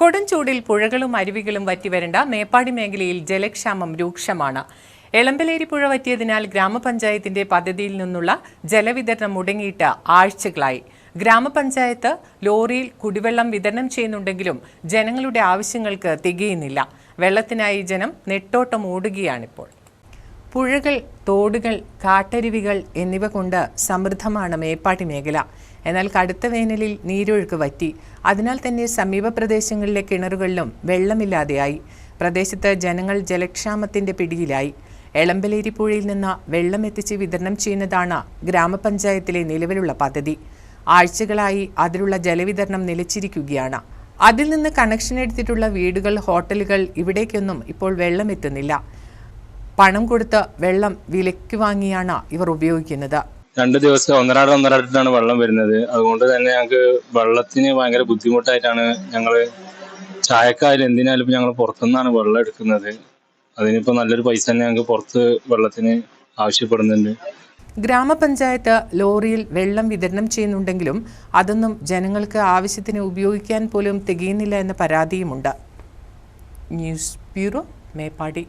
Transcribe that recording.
കൊടും ചൂടിൽ പുഴകളും അരുവികളും വറ്റിവരണ്ട മേപ്പാടി മേഖലയിൽ ജലക്ഷാമം രൂക്ഷമാണ്. എളമ്പലേരി പുഴ വറ്റിയതിനാൽ ഗ്രാമപഞ്ചായത്തിന്റെ പദ്ധതിയിൽ നിന്നുള്ള ജലവിതരണം മുടങ്ങിയിട്ട് ആഴ്ചകളായി. ഗ്രാമപഞ്ചായത്ത് ലോറിയിൽ കുടിവെള്ളം വിതരണം ചെയ്യുന്നുണ്ടെങ്കിലും ജനങ്ങളുടെ ആവശ്യങ്ങൾക്ക് തികയുന്നില്ല. വെള്ളത്തിനായി ജനം നെട്ടോട്ടം ഓടുകയാണിപ്പോൾ. പുഴകൾ തോടുകൾ കാട്ടരുവികൾ എന്നിവ കൊണ്ട് സമൃദ്ധമാണ് മേപ്പാട്ടി മേഖല. എന്നാൽ കടുത്ത വേനലിൽ നീരൊഴുക്ക് വറ്റി. അതിനാൽ തന്നെ സമീപ പ്രദേശങ്ങളിലെ കിണറുകളിലും വെള്ളമില്ലാതെയായി. പ്രദേശത്ത് ജനങ്ങൾ ജലക്ഷാമത്തിന്റെ പിടിയിലായി. എളമ്പലേരി പുഴയിൽ നിന്ന് വെള്ളം എത്തിച്ച് വിതരണം ചെയ്യുന്നതാണ് ഗ്രാമപഞ്ചായത്തിലെ നിലവിലുള്ള പദ്ധതി. ആഴ്ചകളായി അതിലുള്ള ജലവിതരണം നിലച്ചിരിക്കുകയാണ്. അതിൽ നിന്ന് കണക്ഷൻ എടുത്തിട്ടുള്ള വീടുകൾ ഹോട്ടലുകൾ ഇവിടേക്കൊന്നും ഇപ്പോൾ വെള്ളം എത്തുന്നില്ല. പണം കൊടുത്ത് വെള്ളം വിലയ്ക്ക് വാങ്ങിയാണ് ഇവർ ഉപയോഗിക്കുന്നത്. രണ്ട് ദിവസം ഒന്നരാട് ഒന്നരാട്ടിട്ടാണ് വെള്ളം വരുന്നത്. അതുകൊണ്ട് തന്നെ ഞങ്ങൾക്ക് വെള്ളത്തിന് ഭയങ്കര ബുദ്ധിമുട്ടായിട്ടാണ് ഞങ്ങൾ ചായക്കായാലും എന്തിനായാലും ഇപ്പൊ ഞങ്ങൾ പുറത്തുനിന്നാണ് വെള്ളം എടുക്കുന്നത്. അതിനിപ്പോ നല്ലൊരു പൈസ തന്നെ ഞങ്ങൾക്ക് പുറത്ത് വെള്ളത്തിന് ആവശ്യപ്പെടുന്നുണ്ട്. ഗ്രാമപഞ്ചായത്ത് ലോറിയിൽ വെള്ളം വിതരണം ചെയ്യുന്നുണ്ടെങ്കിലും അതൊന്നും ജനങ്ങൾക്ക് ആവശ്യത്തിന് ഉപയോഗിക്കാൻ പോലും തികയുന്നില്ല എന്ന പരാതിയുമുണ്ട്. News bureau Meppadi.